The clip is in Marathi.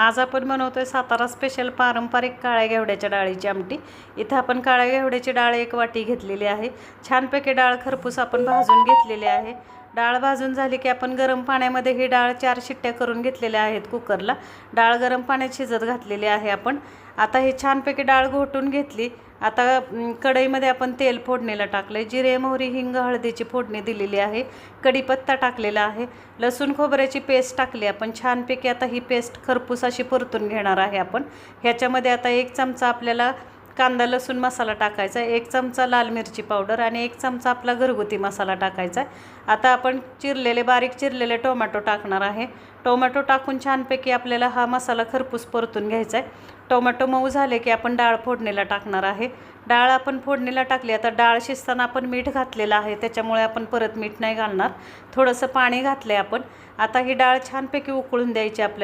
आज आपण बनवतोय सातारा स्पेशल पारंपरिक काळ्या घेवड्याच्या डाळीची आमटी. इथं आपण काळ्या घेवड्याची डाळ एक वाटी घेतलेली आहे. छानपैकी डाळ खरपूस आपण भाजून घेतलेली आहे. डाळ भाजून झाली की आपण गरम पाण्यामध्ये ही डाळ चार शिट्ट्या करून घेतलेल्या आहेत कुकरला. डाळ गरम पाण्यात शिजत घातलेली आहे आपण. आता ही छानपैकी डाळ घोटून घेतली. आता कढईमध्ये आपण तेल फोडणीला टाकले जिरे मोहरी हिंग हळदीची फोडणी दिलेली आहे. कढीपत्ता टाकलेला आहे. लसूण खोबऱ्याची पेस्ट टाकली आपण. छानपैकी आता ही पेस्ट खरपूस अशी परतून घेणार आहे आपण. ह्याच्यामध्ये आता एक चमचा आपल्याला कांदा लसूण मसाला टाकायचा आहे एक चमचा लाल मिरची पावडर आणि एक चमचा आपला घरगुती मसाला टाकायचा. आहे आता आपण चिरलेले बारीक चिरलेले टोमॅटो टाकणार आहे. टोमॅटो टाकून छानपैकी आपल्याला हा मसाला खरपूस परतून घ्यायचा आहे. टोमॅटो मऊ झाले की आपण डाळ फोडणीला टाकणार आहे. डाळ आपण फोडणीला टाकली आता डाळ शिजताना आपण मीठ घातलेलं आहे त्याच्यामुळे आपण परत मीठ नाही घालणार. थोडंसं पाणी घातलं आहे आपण. आता ही डाळ छानपैकी उकळून द्यायची आपल्याला.